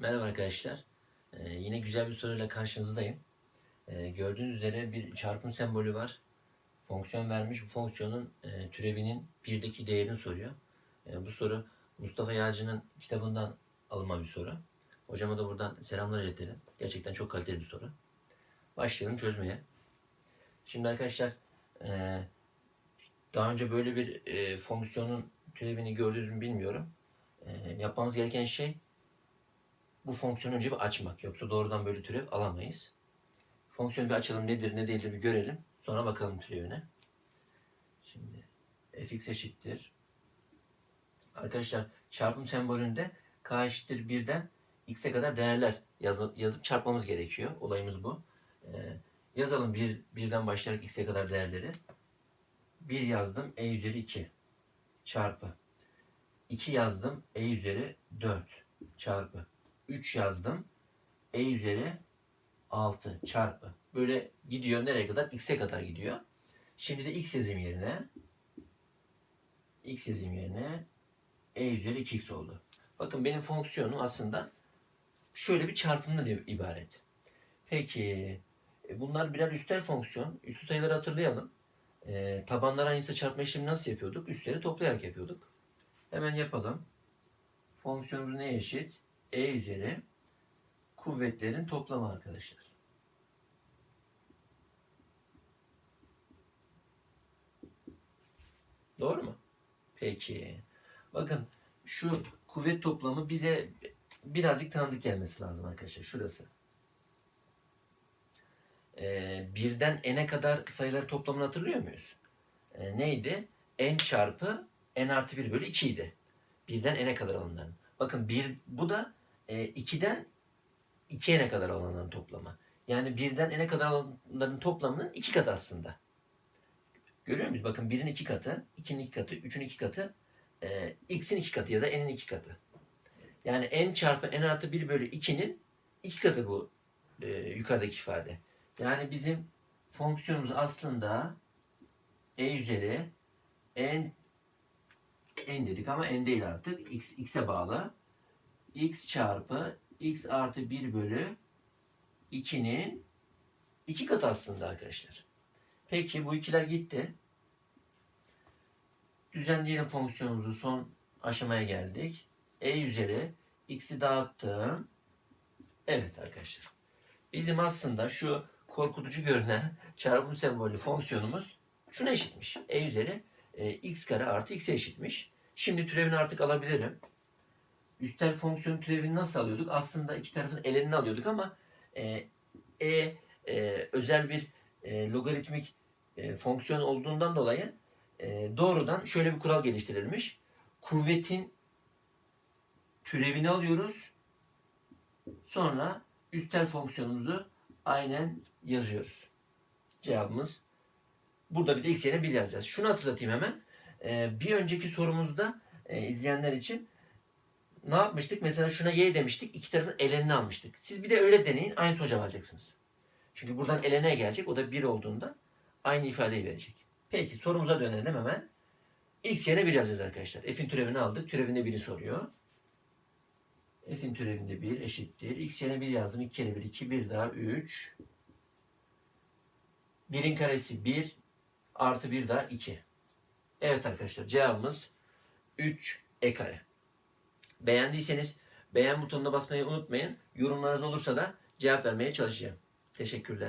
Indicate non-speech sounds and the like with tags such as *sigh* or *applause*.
Merhaba arkadaşlar. Ee, yine güzel bir soruyla karşınızdayım. Ee, gördüğünüz üzere bir çarpım sembolü var. Fonksiyon vermiş. Bu fonksiyonun e, türevinin birdeki değerini soruyor. E, bu soru Mustafa Yağcı'nın kitabından alınma bir soru. Hocama da buradan selamlar iletelim. Gerçekten çok kaliteli bir soru. Başlayalım çözmeye. Şimdi arkadaşlar e, daha önce böyle bir e, fonksiyonun türevini gördünüz mü bilmiyorum. E, yapmamız gereken şey bu fonksiyonu önce bir açmak. Yoksa doğrudan böyle türev alamayız. Fonksiyonu bir açalım nedir ne değildir bir görelim. Sonra bakalım türevine. Şimdi fx eşittir. Arkadaşlar çarpım sembolünde k eşittir 1'den x'e kadar değerler yaz- yazıp çarpmamız gerekiyor. Olayımız bu. Ee, yazalım 1, 1'den başlayarak x'e kadar değerleri. 1 yazdım e üzeri 2 çarpı. 2 yazdım e üzeri 4 çarpı. 3 yazdım. E üzeri 6 çarpı. Böyle gidiyor nereye kadar? X'e kadar gidiyor. Şimdi de x yazayım yerine. X yazayım yerine. E üzeri 2x oldu. Bakın benim fonksiyonum aslında şöyle bir çarpımdan ibaret. Peki e, bunlar birer üstel fonksiyon. Üstü sayıları hatırlayalım. E, tabanlar aynısı çarpma işlemi nasıl yapıyorduk? Üstleri toplayarak yapıyorduk. Hemen yapalım. Fonksiyonumuz neye eşit? E üzeri kuvvetlerin toplamı arkadaşlar. Doğru mu? Peki. Bakın şu kuvvet toplamı bize birazcık tanıdık gelmesi lazım arkadaşlar. Şurası. Ee, birden n'e kadar sayıları toplamını hatırlıyor muyuz? Ee, neydi? n çarpı n artı 1 bölü 2 idi. Birden n'e kadar olanların. Bakın bir, bu da e, 2'den 2'ye ne kadar olanların toplamı. Yani birden n'e kadar olanların toplamının iki katı aslında. Görüyor muyuz? Bakın birin iki katı, ikinin iki katı, üçün iki katı, e, x'in iki katı ya da n'in iki katı. Yani n çarpı n artı 1 bölü 2'nin iki katı bu e, yukarıdaki ifade. Yani bizim fonksiyonumuz aslında e üzeri n n dedik ama n değil artık. x x'e bağlı. X çarpı x artı 1 bölü 2'nin iki katı aslında arkadaşlar. Peki bu ikiler gitti. Düzenleyelim fonksiyonumuzu son aşamaya geldik. E üzeri x'i dağıttım. Evet arkadaşlar. Bizim aslında şu korkutucu görünen *laughs* çarpım sembollü fonksiyonumuz şuna eşitmiş. E üzeri e, x kare artı x'e eşitmiş. Şimdi türevini artık alabilirim. Üstel fonksiyon türevini nasıl alıyorduk? Aslında iki tarafın elenini alıyorduk ama e, e, e özel bir e, logaritmik e, fonksiyon olduğundan dolayı e, doğrudan şöyle bir kural geliştirilmiş. Kuvvetin türevini alıyoruz. Sonra üstel fonksiyonumuzu aynen yazıyoruz. Cevabımız burada bir de x yerine 1 yazacağız. Şunu hatırlatayım hemen. E, bir önceki sorumuzda e, izleyenler için ne yapmıştık? Mesela şuna y demiştik. iki tarafın elenini almıştık. Siz bir de öyle deneyin. Aynı sonuca alacaksınız. Çünkü buradan elene gelecek. O da 1 olduğunda aynı ifadeyi verecek. Peki sorumuza dönelim hemen. X yerine 1 yazacağız arkadaşlar. F'in türevini aldık. Türevinde 1'i soruyor. F'in türevinde 1 eşittir. X yerine 1 yazdım. 2 kere 1 2 1 daha 3. 1'in karesi 1 artı 1 daha 2. Evet arkadaşlar cevabımız 3 e kare. Beğendiyseniz beğen butonuna basmayı unutmayın. Yorumlarınız olursa da cevap vermeye çalışacağım. Teşekkürler.